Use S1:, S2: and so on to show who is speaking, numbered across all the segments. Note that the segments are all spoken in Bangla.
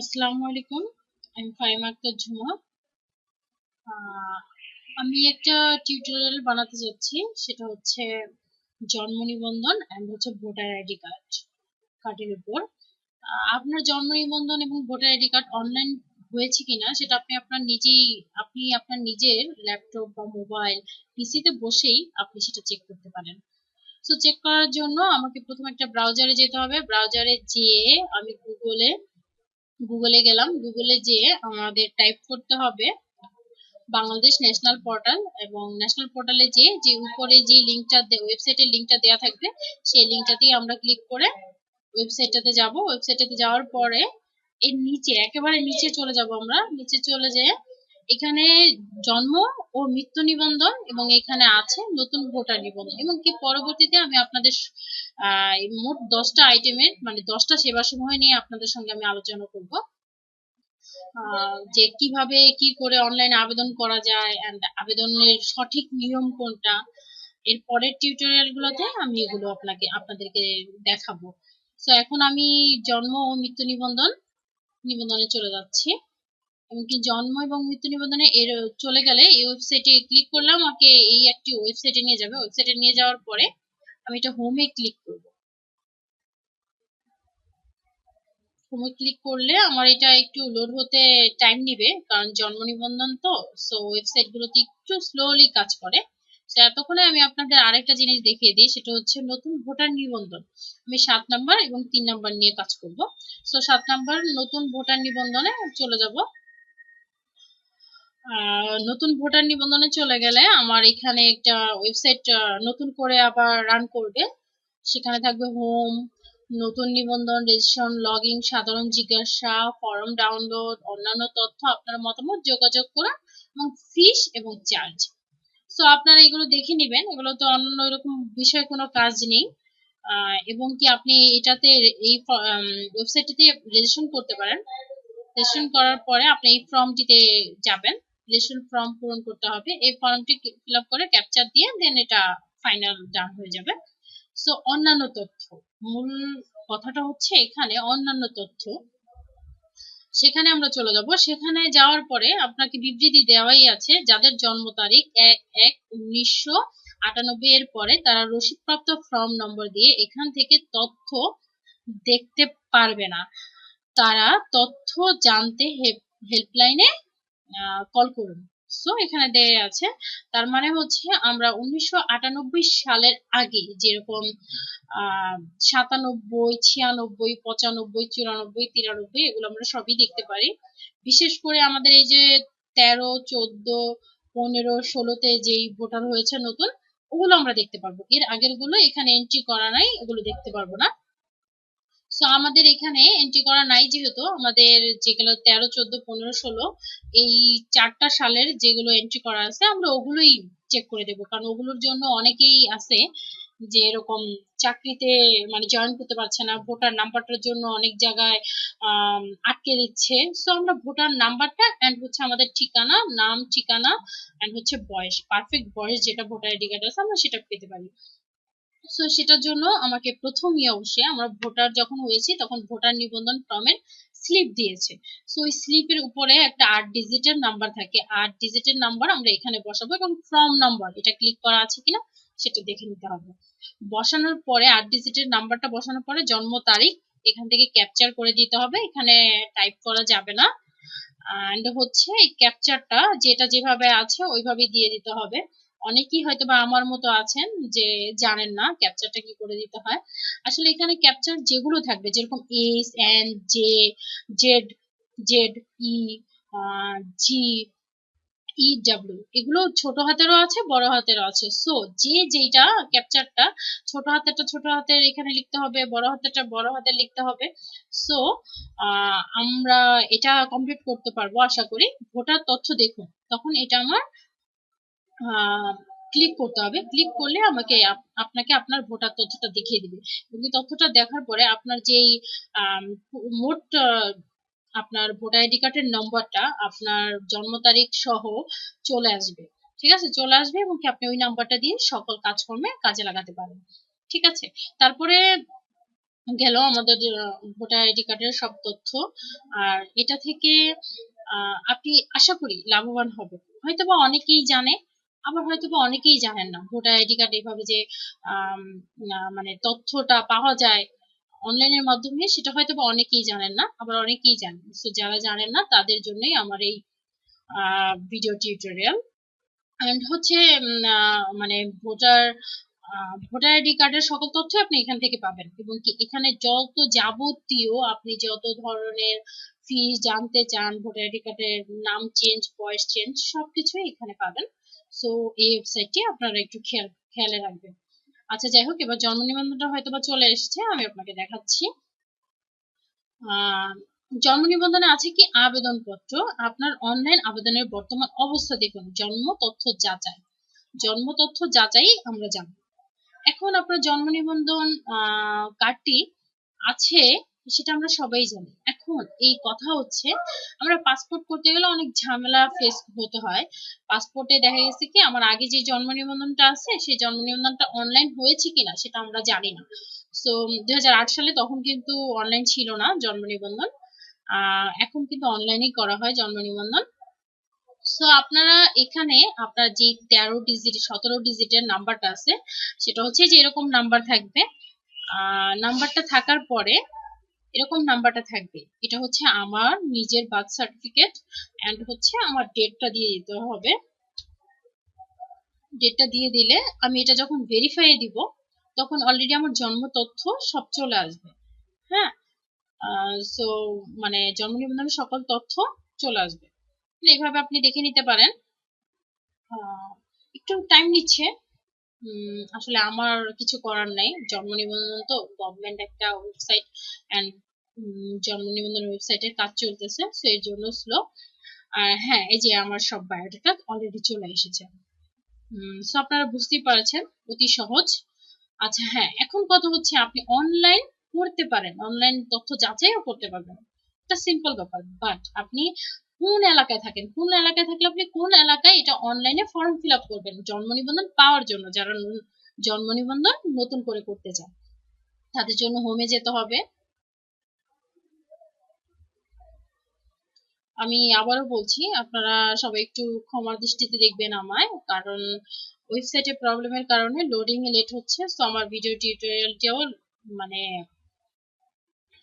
S1: আসসালামু আলাইকুম আমি ফাইম আক্তার ঝুমা আমি একটা টিউটোরিয়াল বানাতে যাচ্ছি সেটা হচ্ছে জন্ম নিবন্ধন অ্যান্ড হচ্ছে ভোটার আইডি কার্ড কার্ডের উপর আপনার জন্ম নিবন্ধন এবং ভোটার আইডি কার্ড অনলাইন হয়েছে কিনা সেটা আপনি আপনার নিজেই আপনি আপনার নিজের ল্যাপটপ বা মোবাইল পিসিতে বসেই আপনি সেটা চেক করতে পারেন সো চেক করার জন্য আমাকে প্রথমে একটা ব্রাউজারে যেতে হবে ব্রাউজারে যেয়ে আমি গুগলে গুগলে গেলাম গুগলে যে আমাদের টাইপ করতে হবে বাংলাদেশ ন্যাশনাল পোর্টাল এবং ন্যাশনাল পোর্টালে যে যে উপরে যে লিঙ্কটা ওয়েবসাইটের লিঙ্কটা দেওয়া থাকবে সেই লিঙ্কটাতেই আমরা ক্লিক করে ওয়েবসাইটটাতে যাব ওয়েবসাইটটাতে যাওয়ার পরে এর নিচে একেবারে নিচে চলে যাব আমরা নিচে চলে যেয়ে এখানে জন্ম ও মৃত্যু নিবন্ধন এবং এখানে আছে নতুন ভোটার নিবন্ধন এবং কি পরবর্তীতে আমি আপনাদের মোট দশটা আইটেমের মানে দশটা সেবা সমূহ নিয়ে আপনাদের সঙ্গে আমি আলোচনা করব যে কিভাবে কি করে অনলাইনে আবেদন করা যায় অ্যান্ড আবেদনের সঠিক নিয়ম কোনটা এর পরের গুলোতে আমি এগুলো আপনাকে আপনাদেরকে দেখাবো তো এখন আমি জন্ম ও মৃত্যু নিবন্ধন নিবন্ধনে চলে যাচ্ছি এমনকি জন্ম এবং মৃত্যু নিবন্ধনে এর চলে গেলে এই ওয়েবসাইটে ক্লিক করলাম আমাকে এই একটি ওয়েবসাইটে নিয়ে যাবে ওয়েবসাইটে নিয়ে যাওয়ার পরে আমি এটা হোমে ক্লিক করব হোমে ক্লিক করলে আমার এটা একটু লোড হতে টাইম নিবে কারণ জন্ম নিবন্ধন তো সো ওয়েবসাইটগুলোতে একটু স্লোলি কাজ করে এতক্ষণে আমি আপনাদের আরেকটা জিনিস দেখিয়ে দিই সেটা হচ্ছে নতুন ভোটার নিবন্ধন আমি সাত নাম্বার এবং তিন নাম্বার নিয়ে কাজ করব সো সাত নাম্বার নতুন ভোটার নিবন্ধনে চলে যাবো নতুন ভোটার নিবন্ধনে চলে গেলে আমার এখানে একটা ওয়েবসাইট নতুন করে আবার রান করবে সেখানে থাকবে হোম নতুন নিবন্ধন রেজিস্ট্রেশন লগ ইন সাধারণ জিজ্ঞাসা ফর্ম ডাউনলোড অন্যান্য তথ্য আপনার মতামত যোগাযোগ করা এবং ফিস এবং চার্জ সো আপনারা এগুলো দেখে নেবেন এগুলো তো অন্য এরকম বিষয়ে কোনো কাজ নেই এবং কি আপনি এটাতে এই ওয়েবসাইটটিতে রেজিস্ট্রেশন করতে পারেন রেজিস্ট্রেশন করার পরে আপনি এই ফর্মটিতে যাবেন রিলেশন ফর্ম পূরণ করতে হবে এই ফর্মটি ফিল আপ করে ক্যাপচার দিয়ে দেন এটা ফাইনাল ডান হয়ে যাবে সো অন্যান্য তথ্য মূল কথাটা হচ্ছে এখানে অন্যান্য তথ্য সেখানে আমরা চলে যাব সেখানে যাওয়ার পরে আপনাকে বিবৃতি দেওয়াই আছে যাদের জন্ম তারিখ এক এক উনিশশো আটানব্বই এর পরে তারা রসিদপ্রাপ্ত ফর্ম নম্বর দিয়ে এখান থেকে তথ্য দেখতে পারবে না তারা তথ্য জানতে হেল্পলাইনে কল করুন সো এখানে দেয়া আছে তার মানে হচ্ছে আমরা উনিশশো সালের আগে যেরকম সাতানব্বই ছিয়ানব্বই পঁচানব্বই চুরানব্বই তিরানব্বই এগুলো আমরা সবই দেখতে পারি বিশেষ করে আমাদের এই যে তেরো চোদ্দ পনেরো ষোলোতে যেই ভোটার হয়েছে নতুন ওগুলো আমরা দেখতে পারবো এর আগের গুলো এখানে এন্ট্রি করা নাই ওগুলো দেখতে পারবো না তো আমাদের এখানে এন্ট্রি করা নাই যেহেতু আমাদের যেগুলো তেরো চোদ্দ পনেরো ষোলো এই চারটা সালের যেগুলো এন্ট্রি করা আছে আমরা ওগুলোই চেক করে দেবো কারণ ওগুলোর জন্য অনেকেই আছে যে এরকম চাকরিতে মানে জয়েন করতে পারছে না ভোটার নাম্বারটার জন্য অনেক জায়গায় আটকে দিচ্ছে সো আমরা ভোটার নাম্বারটা অ্যান্ড হচ্ছে আমাদের ঠিকানা নাম ঠিকানা অ্যান্ড হচ্ছে বয়স পারফেক্ট বয়স যেটা ভোটার আইডি কার্ড আছে আমরা সেটা পেতে পারি সো সেটার জন্য আমাকে প্রথম ইয়ে অবশ্যই আমরা ভোটার যখন হয়েছি তখন ভোটার নিবন্ধন ফর্মের স্লিপ দিয়েছে সো ওই স্লিপের উপরে একটা আট ডিজিটের নাম্বার থাকে আট ডিজিটের নাম্বার আমরা এখানে বসাবো এবং ফর্ম নাম্বার এটা ক্লিক করা আছে কিনা সেটা দেখে নিতে হবে বসানোর পরে আট ডিজিটের নাম্বারটা বসানোর পরে জন্ম তারিখ এখান থেকে ক্যাপচার করে দিতে হবে এখানে টাইপ করা যাবে না অ্যান্ড হচ্ছে এই ক্যাপচারটা যেটা যেভাবে আছে ওইভাবে দিয়ে দিতে হবে অনেকেই হয়তো বা আমার মতো আছেন যে জানেন না ক্যাপচারটা কি করে দিতে হয় আসলে এখানে ক্যাপচার যেগুলো থাকবে যেরকম S N J Z Z E G E W এগুলো ছোট হাতেরও আছে বড় হাতেরও আছে সো যে যেটা ক্যাপচারটা ছোট হাতেরটা ছোট হাতের এখানে লিখতে হবে বড় হাতেরটা বড় হাতের লিখতে হবে সো আমরা এটা কমপ্লিট করতে পারবো আশা করি ভোটার তথ্য দেখুন তখন এটা আমার ক্লিক করতে হবে ক্লিক করলে আমাকে আপনাকে আপনার ভোটার তথ্যটা দেখিয়ে দিবে এবং তথ্যটা দেখার পরে আপনার যেই মোট আপনার ভোটার আইডি কার্ডের নম্বরটা আপনার জন্ম তারিখ সহ চলে আসবে ঠিক আছে চলে আসবে এবং কি আপনি ওই নাম্বারটা দিয়ে সকল কাজকর্মে কাজে লাগাতে পারেন ঠিক আছে তারপরে গেল আমাদের ভোটার আইডি কার্ডের সব তথ্য আর এটা থেকে আপনি আশা করি লাভবান হবেন হয়তো বা অনেকেই জানে আবার হয়তো বা অনেকেই জানেন না ভোটার আইডি কার্ড এভাবে যে মানে তথ্যটা পাওয়া যায় অনলাইনের মাধ্যমে সেটা হয়তো বা অনেকেই জানেন না আবার অনেকেই জানেন তো যারা জানেন না তাদের জন্যই আমার এই ভিডিও টিউটোরিয়াল অ্যান্ড হচ্ছে মানে ভোটার ভোটার আইডি কার্ডের সকল তথ্য আপনি এখান থেকে পাবেন এবং কি এখানে যত যাবতীয় আপনি যত ধরনের ফি জানতে চান ভোটার আইডি কার্ডের নাম চেঞ্জ বয়স চেঞ্জ সবকিছুই এখানে পাবেন সো এই ওয়েবসাইটটি আপনারা একটু খেয়াল খেয়ালে রাখবেন আচ্ছা যাই হোক এবার জন্ম নিবন্ধনটা হয়তো বা চলে এসছে আমি আপনাকে দেখাচ্ছি জন্ম নিবন্ধনে আছে কি আবেদন পত্র আপনার অনলাইন আবেদনের বর্তমান অবস্থা দেখুন জন্ম তথ্য যাচাই জন্ম তথ্য যাচাই আমরা জানব এখন আপনার জন্ম নিবন্ধন কার্ডটি আছে সেটা আমরা সবাই জানি এখন এই কথা হচ্ছে আমরা পাসপোর্ট করতে গেলে অনেক ঝামেলা ফেস হতে হয় পাসপোর্টে দেখা গেছে কি আমার আগে যে জন্ম নিবন্ধনটা আছে সেই জন্ম নিবন্ধনটা অনলাইন হয়েছে কিনা সেটা আমরা জানি না সো দুই সালে তখন কিন্তু অনলাইন ছিল না জন্ম নিবন্ধন এখন কিন্তু অনলাইনে করা হয় জন্ম নিবন্ধন সো আপনারা এখানে আপনার যে তেরো ডিজিট সতেরো ডিজিটের নাম্বারটা আছে সেটা হচ্ছে যে এরকম নাম্বার থাকবে নাম্বারটা থাকার পরে এরকম নাম্বারটা থাকবে এটা হচ্ছে আমার নিজের বার্থ সার্টিফিকেট অ্যান্ড হচ্ছে আমার ডেটটা দিয়ে দিতে হবে ডেটটা দিয়ে দিলে আমি এটা যখন ভেরিফাই দিব তখন অলরেডি আমার জন্ম তথ্য সব চলে আসবে হ্যাঁ সো মানে জন্ম নিবন্ধনের সকল তথ্য চলে আসবে এইভাবে আপনি দেখে নিতে পারেন একটু টাইম নিচ্ছে আসলে আমার কিছু করার নাই জন্ম নিবন্ধন তো গভর্নমেন্ট একটা ওয়েবসাইট অ্যান্ড জন্ম নিবন্ধন এর কাজ চলতেছে সো এর জন্য স্লো আর হ্যাঁ এই যে আমার সব বায়োডাটা অলরেডি চলে এসেছে সো আপনারা বুঝতেই পারছেন অতি সহজ আচ্ছা হ্যাঁ এখন কথা হচ্ছে আপনি অনলাইন করতে পারেন অনলাইন তথ্য যাচাইও করতে পারবেন এটা সিম্পল ব্যাপার বাট আপনি কোন এলাকায় থাকেন কোন এলাকায় থাকলে আপনি কোন এলাকায় এটা অনলাইনে ফর্ম ফিল আপ করবেন জন্ম নিবন্ধন পাওয়ার জন্য যারা জন্ম নিবন্ধন নতুন করে করতে চান তাদের জন্য হোমে যেতে হবে আমি আবারও বলছি আপনারা সবাই একটু ক্ষমার দৃষ্টিতে দেখবেন আমায় কারণ ওয়েবসাইটে প্রবলেমের কারণে লোডিং এ লেট হচ্ছে তো আমার ভিডিও টিউটোরিয়ালটাও মানে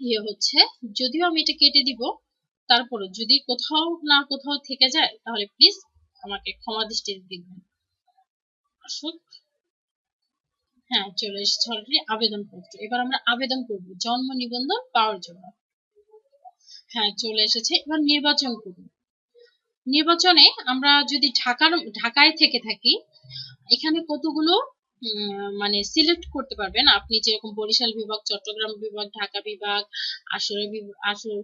S1: ইয়ে হচ্ছে যদিও আমি এটা কেটে দিব তারপরে যদি কোথাও না কোথাও থেকে যায় তাহলে প্লিজ আমাকে ক্ষমা দৃষ্টি দেখবেন আসুক হ্যাঁ চলে এসেছে অলরেডি আবেদন পত্র এবার আমরা আবেদন করব জন্ম নিবন্ধন পাওয়ার জন্য হ্যাঁ চলে এসেছে এবার নির্বাচন করব নির্বাচনে আমরা যদি ঢাকার ঢাকায় থেকে থাকি এখানে কতগুলো মানে সিলেক্ট করতে পারবেন আপনি যেরকম বরিশাল বিভাগ চট্টগ্রাম বিভাগ ঢাকা বিভাগ আসরে আসর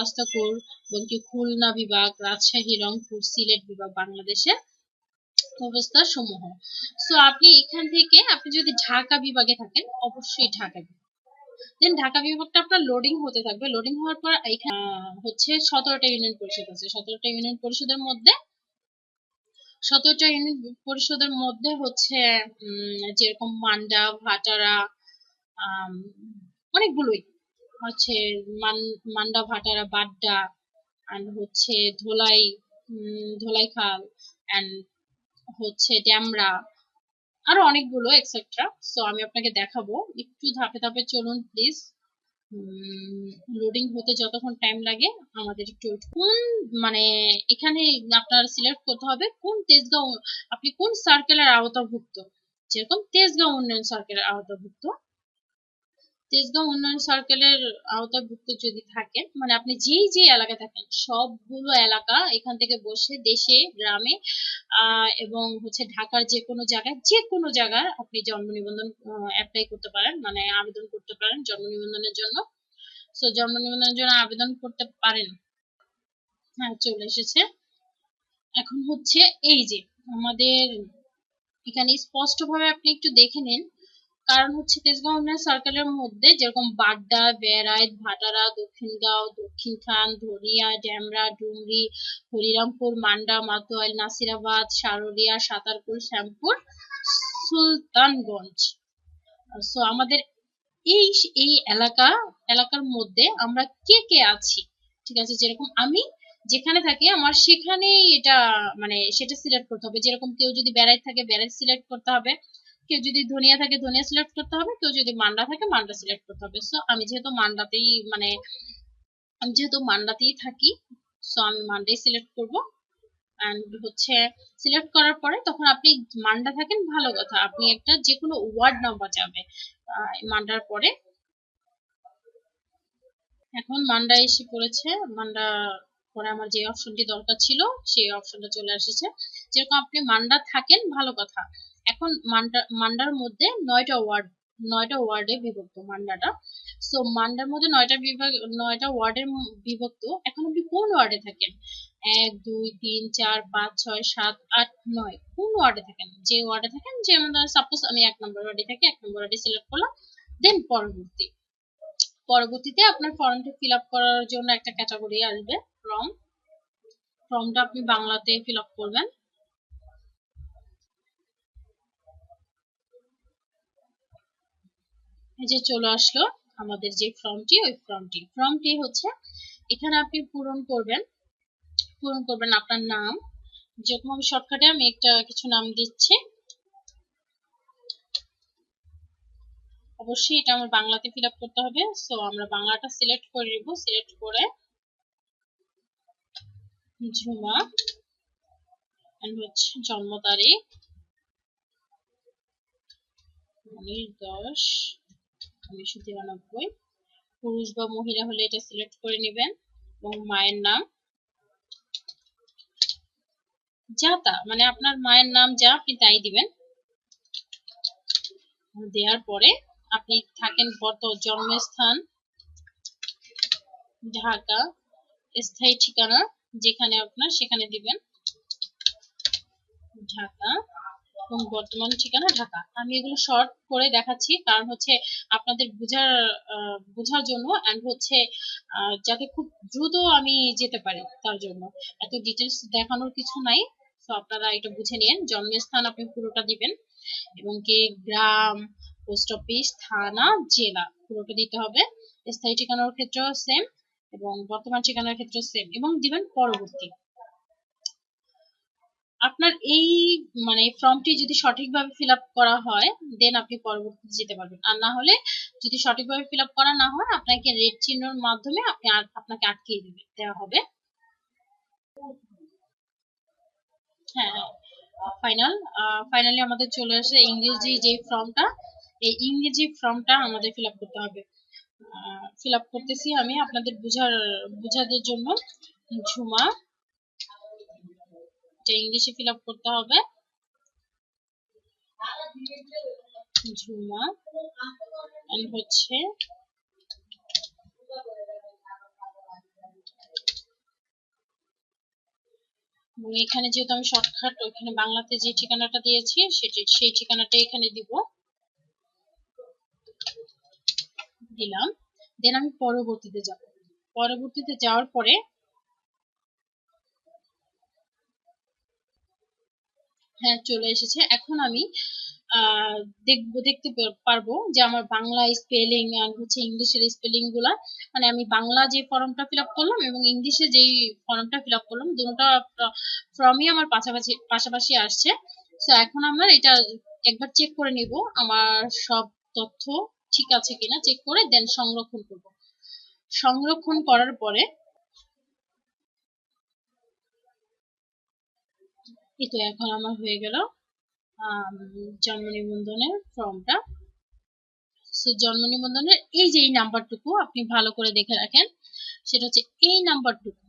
S1: আস্তাকুর এবং কি খুলনা বিভাগ রাজশাহী রংপুর সিলেট বিভাগ বাংলাদেশে অবস্থা সমূহ সো আপনি এখান থেকে আপনি যদি ঢাকা বিভাগে থাকেন অবশ্যই ঢাকা বিভাগ দেন ঢাকা বিভাগটা আপনার লোডিং হতে থাকবে লোডিং হওয়ার পর এখানে হচ্ছে সতেরোটা ইউনিয়ন পরিষদ আছে সতেরোটা ইউনিয়ন পরিষদের মধ্যে সতেরোটা ইউনিয়ন পরিষদের মধ্যে হচ্ছে যেরকম মান্ডা ভাটারা অনেকগুলোই হচ্ছে মান্ডা ভাটারা বাড্ডা অ্যান্ড হচ্ছে ধোলাই ধোলাই খাল অ্যান্ড হচ্ছে ড্যামরা আরো অনেকগুলো এক্সেট্রা সো আমি আপনাকে দেখাবো একটু ধাপে ধাপে চলুন প্লিজ লোডিং হতে যতক্ষণ টাইম লাগে আমাদের একটু কোন মানে এখানে আপনার সিলেক্ট করতে হবে কোন তেজগাঁও আপনি কোন সার্কেলের আওতাভুক্ত যেরকম তেজগাঁও উন্নয়ন সার্কেলের আওতাভুক্ত তেজগাঁও উন্নয়ন সার্কেলের আওতাভুক্ত যদি থাকেন মানে আপনি যেই যেই এলাকায় থাকেন সবগুলো এলাকা এখান থেকে বসে দেশে গ্রামে এবং হচ্ছে ঢাকার যে কোনো জায়গায় যে কোনো জায়গায় আপনি জন্ম নিবন্ধন অ্যাপ্লাই করতে পারেন মানে আবেদন করতে পারেন জন্ম নিবন্ধনের জন্য সো জন্ম নিবন্ধনের জন্য আবেদন করতে পারেন হ্যাঁ চলে এসেছে এখন হচ্ছে এই যে আমাদের এখানে স্পষ্টভাবে আপনি একটু দেখে নিন কারণ হচ্ছে তেজগাঁও উন্নয়ন সার্কেলের মধ্যে যেরকম বাড্ডা বেড়াই ভাটারা দক্ষিণগাঁও দক্ষিণখান ধরিয়া ড্যামরা ডুমরি হরিরামপুর মান্ডা মাতোয়াল নাসিরাবাদ সারলিয়া সাতারপুর শ্যামপুর সুলতানগঞ্জ সো আমাদের এই এই এলাকা এলাকার মধ্যে আমরা কে কে আছি ঠিক আছে যেরকম আমি যেখানে থাকে আমার সেখানেই এটা মানে সেটা সিলেক্ট করতে হবে যেরকম কেউ যদি বেড়াই থাকে বেড়াই সিলেক্ট করতে হবে কেউ যদি ধনিয়া থাকে ধনিয়া সিলেক্ট করতে হবে কেউ যদি মান্ডা থাকে মান্ডা সিলেক্ট করতে হবে সো আমি যেহেতু মান্ডাতেই মানে আমি যেহেতু মান্ডাতেই থাকি সো আমি মান্ডাই সিলেক্ট করব অ্যান্ড হচ্ছে সিলেক্ট করার পরে তখন আপনি মান্ডা থাকেন ভালো কথা আপনি একটা যে কোনো ওয়ার্ড নাম্বার যাবে মান্ডার পরে এখন মান্ডা এসে পড়েছে মান্ডা পরে আমার যে অপশনটি দরকার ছিল সেই অপশনটা চলে এসেছে যেরকম আপনি মান্ডা থাকেন ভালো কথা এখন মান্ডা মান্ডার মধ্যে নয়টা ওয়ার্ড নয়টা ওয়ার্ডে বিভক্ত মান্ডাটা সো মান্ডার মধ্যে নয়টা বিভাগ নয়টা ওয়ার্ডের বিভক্ত এখন আপনি কোন ওয়ার্ডে থাকেন এক দুই তিন চার পাঁচ ছয় সাত আট নয় কোন ওয়ার্ডে থাকেন যে ওয়ার্ডে থাকেন যে আমাদের সাপোজ আমি এক নম্বর ওয়ার্ডে থাকি এক নম্বর ওয়ার্ডে সিলেক্ট করলাম দেন পরবর্তী পরবর্তীতে আপনার ফর্মটা ফিল আপ করার জন্য একটা ক্যাটাগরি আসবে ফর্ম ফর্মটা আপনি বাংলাতে ফিল আপ করবেন এই যে চলে আসলো আমাদের যে ফর্মটি ওই ফর্মটি ফর্মটি হচ্ছে এখানে আপনি পূরণ করবেন পূরণ করবেন আপনার নাম যেরকম আমি শর্টকাটে আমি একটা কিছু নাম দিচ্ছি অবশ্যই এটা আমার বাংলাতে ফিল করতে হবে সো আমরা বাংলাটা সিলেক্ট করে নিব সিলেক্ট করে ঝুমা হচ্ছে জন্ম তারিখ উনিশ দশ উনিশশো পুরুষ বা মহিলা হলে এটা সিলেক্ট করে নেবেন এবং মায়ের নাম যা তা মানে আপনার মায়ের নাম যা আপনি তাই দিবেন দেওয়ার পরে আপনি থাকেন কত জন্মস্থান ঢাকা স্থায়ী ঠিকানা যেখানে আপনার সেখানে দিবেন ঢাকা এবং বর্তমান ঠিকানা ঢাকা আমি এগুলো শর্ট করে দেখাচ্ছি কারণ হচ্ছে আপনাদের বোঝার বোঝার জন্য অ্যান্ড হচ্ছে যাতে খুব দ্রুত আমি যেতে পারি তার জন্য এত ডিটেলস দেখানোর কিছু নাই তো আপনারা এটা বুঝে নিন জন্মস্থান আপনি পুরোটা দিবেন এবং কি গ্রাম পোস্ট অফিস থানা জেলা পুরোটা দিতে হবে স্থায়ী ঠিকানার ক্ষেত্রেও সেম এবং বর্তমান ঠিকানার ক্ষেত্রেও সেম এবং দিবেন পরবর্তী আপনার এই মানে ফর্মটি যদি সঠিকভাবে ফিল আপ করা হয় দেন আপনি পরবর্তীতে যেতে পারবেন আর না হলে যদি সঠিকভাবে ফিল আপ করা না হয় আপনাকে রেড চিহ্নর মাধ্যমে আপনি আপনাকে আটকিয়ে দেবে দেওয়া হবে হ্যাঁ ফাইনাল হ্যাঁ। ফাইনালি আমাদের চলে আসে ইংরেজি যে ফর্মটা এই ইংরেজি ফর্মটা আমাদের ফিল আপ করতে হবে ফিল আপ করতেছি আমি আপনাদের বুঝার বুঝাদের জন্য ঝুমা এটা ইংলিশে ফিল আপ করতে হবে ঝুমা এন্ড হচ্ছে এবং এখানে যেহেতু আমি শর্টকাট ওইখানে বাংলাতে যে ঠিকানাটা দিয়েছি সেটি সেই ঠিকানাটা এখানে দিব দিলাম দেন আমি পরবর্তীতে যাব পরবর্তীতে যাওয়ার পরে হ্যাঁ চলে এসেছে এখন আমি দেখবো দেখতে পারবো যে আমার বাংলা স্পেলিং অ্যান্ড হচ্ছে ইংলিশের স্পেলিং গুলা মানে আমি বাংলা যে ফর্মটা ফিল আপ করলাম এবং ইংলিশে যেই ফর্মটা ফিল আপ করলাম দুটো ফর্মই আমার পাশাপাশি পাশাপাশি আসছে তো এখন আমার এটা একবার চেক করে নিব আমার সব তথ্য ঠিক আছে কিনা চেক করে দেন সংরক্ষণ করব সংরক্ষণ করার পরে এই এখন আমার হয়ে গেল জন্ম নিবন্ধনের ফর্মটা সো জন্ম নিবন্ধনের এই যে এই নাম্বারটুকু আপনি ভালো করে দেখে রাখেন সেটা হচ্ছে এই নাম্বারটুকু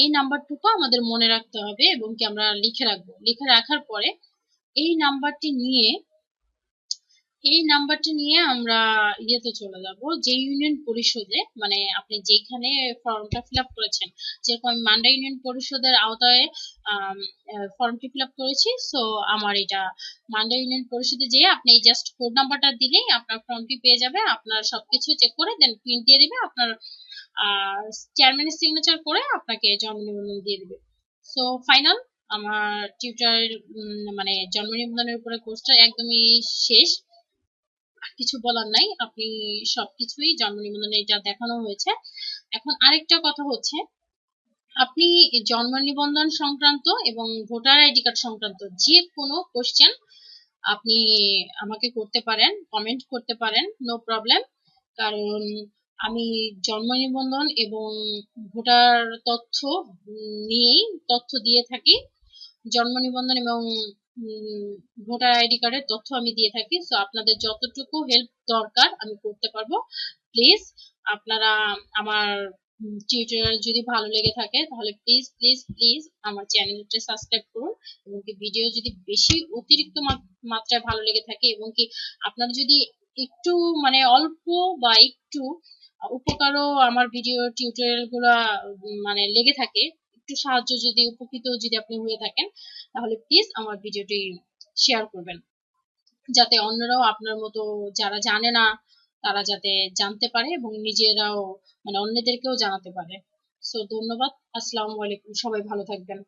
S1: এই নাম্বারটুকু আমাদের মনে রাখতে হবে এবং কি আমরা লিখে রাখবো লিখে রাখার পরে এই নাম্বারটি নিয়ে এই নাম্বারটা নিয়ে আমরা ইয়েতে চলে যাব যে ইউনিয়ন পরিষদে মানে আপনি যেখানে ফর্মটা ফিল আপ করেছেন যেরকম আমি মান্ডা ইউনিয়ন পরিষদের আওতায় ফর্মটি ফিল আপ করেছি সো আমার এটা মান্ডা ইউনিয়ন পরিষদে যেয়ে আপনি জাস্ট কোড নাম্বারটা দিলেই আপনার ফর্মটি পেয়ে যাবে আপনার সবকিছু চেক করে দেন প্রিন্ট দিয়ে দিবে আপনার চেয়ারম্যানের সিগনেচার করে আপনাকে জন্ম নিবন্ধন দিয়ে দিবে সো ফাইনাল আমার টিউটার মানে জন্ম নিবন্ধনের উপরে কোর্সটা একদমই শেষ কিছু বলার নাই আপনি সবকিছুই জন্ম নিবন্ধনে এটা দেখানো হয়েছে এখন আরেকটা কথা হচ্ছে আপনি জন্ম নিবন্ধন সংক্রান্ত এবং ভোটার আইডি কার্ড সংক্রান্ত যে কোনো কোশ্চেন আপনি আমাকে করতে পারেন কমেন্ট করতে পারেন নো প্রবলেম কারণ আমি জন্ম নিবন্ধন এবং ভোটার তথ্য নিয়েই তথ্য দিয়ে থাকি জন্ম নিবন্ধন এবং ভোটার আইডি কার্ডের তথ্য আমি দিয়ে থাকি সো আপনাদের যতটুকু হেল্প দরকার আমি করতে পারবো প্লিজ আপনারা আমার টিউটোরিয়াল যদি ভালো লেগে থাকে তাহলে প্লিজ প্লিজ প্লিজ আমার চ্যানেলটা সাবস্ক্রাইব করুন এবং কি ভিডিও যদি বেশি অতিরিক্ত মাত্রায় ভালো লেগে থাকে এবং কি আপনারা যদি একটু মানে অল্প বা একটু উপকারও আমার ভিডিও টিউটোরিয়াল গুলা মানে লেগে থাকে একটু সাহায্য যদি উপকৃত যদি আপনি হয়ে থাকেন তাহলে প্লিজ আমার ভিডিওটি শেয়ার করবেন যাতে অন্যরাও আপনার মতো যারা জানে না তারা যাতে জানতে পারে এবং নিজেরাও মানে অন্যদেরকেও জানাতে পারে সো ধন্যবাদ আসসালামু আলাইকুম সবাই ভালো থাকবেন